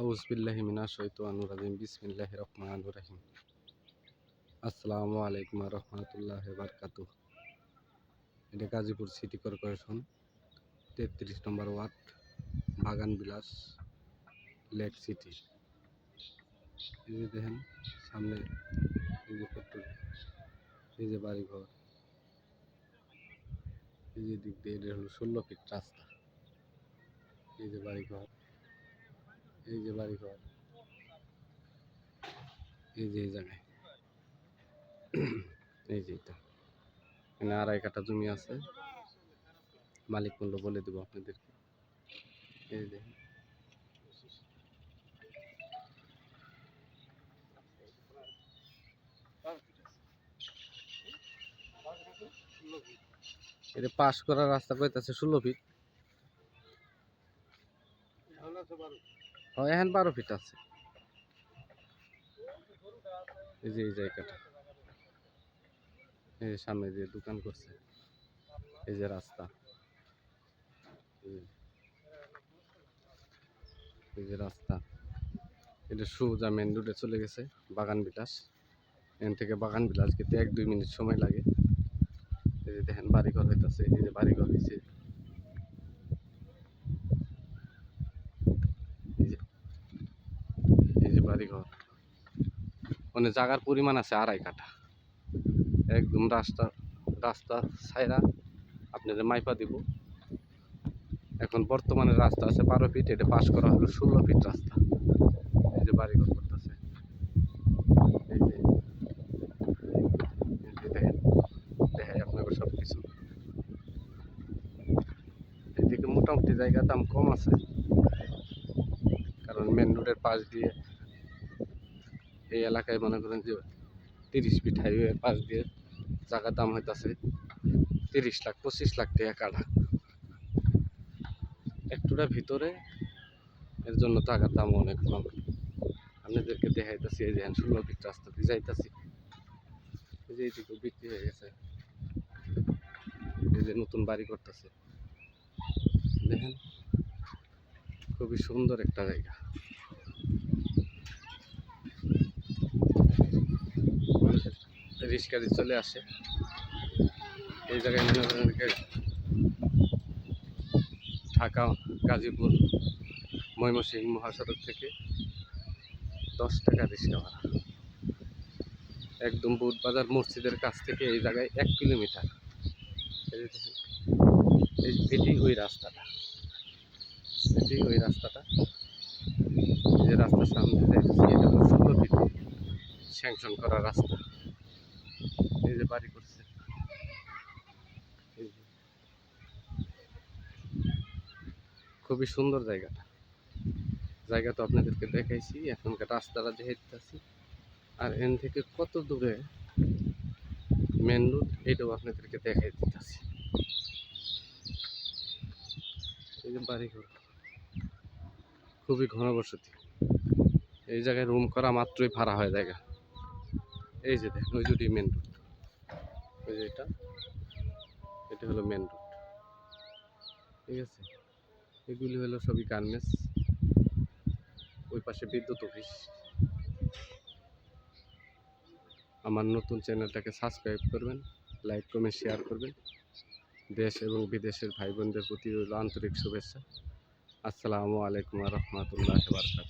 আউজবিল্লাহি মিনা শৈতানুর রাজিম বিসমিল্লাহ রহমান রহিম। আসসালামু আলাইকুম রহমতুল্লাহ বারকাতু এটা গাজীপুর সিটি কর্পোরেশন, তেত্রিশ নম্বর ওয়ার্ড, বাগান বিলাস, লেক সিটি। এই যে দেখেন, সামনে এই যে এই যে বাড়িঘর, এই যে দিক দিয়ে হলো ষোলো ফিট রাস্তা। এই যে বাড়িঘর। এই যে বাড়িঘর এই যে জায়গায়। এই যে এটা। এখানে আড়াই কাঠা জমি আছে। মালিক মূল্য বলে দেবো আপনাদেরকে। এই যে। এটা পাস করার রাস্তা কইতাছে ষোলো ফিট। এখন বারো ফিট আছে। এই যে, এই জায়গাটা। এই যে সামনে যে দোকান করছে, এই যে রাস্তা। এই যে- রাস্তা। এটা সোজা মেন রোডে চলে গেছে, বাগান বিলাস। এখান থেকে বাগান বিলাস কিন্তু এক দুই মিনিট সময় লাগে। এই যে দেখেন, বাড়িঘর হইতাছে, এই যে বাড়িঘর হয়েছে এই যে এই যে বাড়িঘর মানে জাগার পরিমাণ আছে আড়াই কাঠা। একদম রাস্তা রাস্তা ছাইরা আপনাদের মাইপা দিব। এখন বর্তমানে রাস্তা আছে বারো ফিট, এটা পাস করা হলো ষোলো ফিট রাস্তা। এই যে বাড়িঘর করতেছে। দেখেন এদিকে মোটামুটি জায়গার দাম কম আছে। কারণ মেন রোডের পাশ দিয়ে এই এলাকায় মনে করেন যে তিরিশ ফিট হাইওয়ের পাশ দিয়ে জায়গার দাম হইতাছে তিরিশ লাখ, পঁচিশ লাখ টাকা কাটা একটুটা ভিতরে এর জন্য টাকার দাম অনেক কম। আপনাদেরকে দেখাইতেছি, এই যে ষোলো ফিট রাস্তা দিয়ে যাইতাছি। এই যে এইদিকে বিক্রি হয়ে গেছে। এই যে নতুন বাড়ি করতেছে। দেখেন, খুবই সুন্দর একটা জায়গা। রিক্সাতে চলে আসে। এই জায়গায় মনে করেন ঢাকা, গাজীপুর, ময়মনসিংহ মহাসড়ক থেকে দশ টাকা রিক্সা ভাড়া। একদম বুধবাজার মসজিদের কাছ থেকে এই জায়গায় এক কিলোমিটার। এটি ওই রাস্তাটা। এটি ওই রাস্তাটা। যে রাস্তার সামনে দেখছি এটা স্যাংশন করা রাস্তা। এই যে বাড়ি করছে। খুবই সুন্দর জায়গাটা। জায়গা তো আপনাদেরকে দেখাইছি, এখনকার রাস্তাটা যেহেতু আর এন থেকে কত দূরে মেন রোড এইটাও আপনাদেরকে দেখাই দিতেছি। এই যে বাড়িঘর। খুবই ঘনবসতি। এই জায়গায় রুম করা মাত্রই ভাড়া হয় জায়গা। এই যে দেখেন, ওই যদি মেন রোড ওই যে এটা এটা হলো মেন রোড ঠিক আছে? এগুলি হলো সবই গার্মেন্টস ওই পাশে বিদ্যুৎ অফিস। আমার নতুন চ্যানেলটাকে সাবস্ক্রাইব করবেন লাইক কমেন্ট শেয়ার করবেন। দেশ এবং বিদেশের ভাই বোনদের প্রতি রইল আন্তরিক শুভেচ্ছা। আসসালামু আলাইকুম রহমতুল্লাহ বারকাত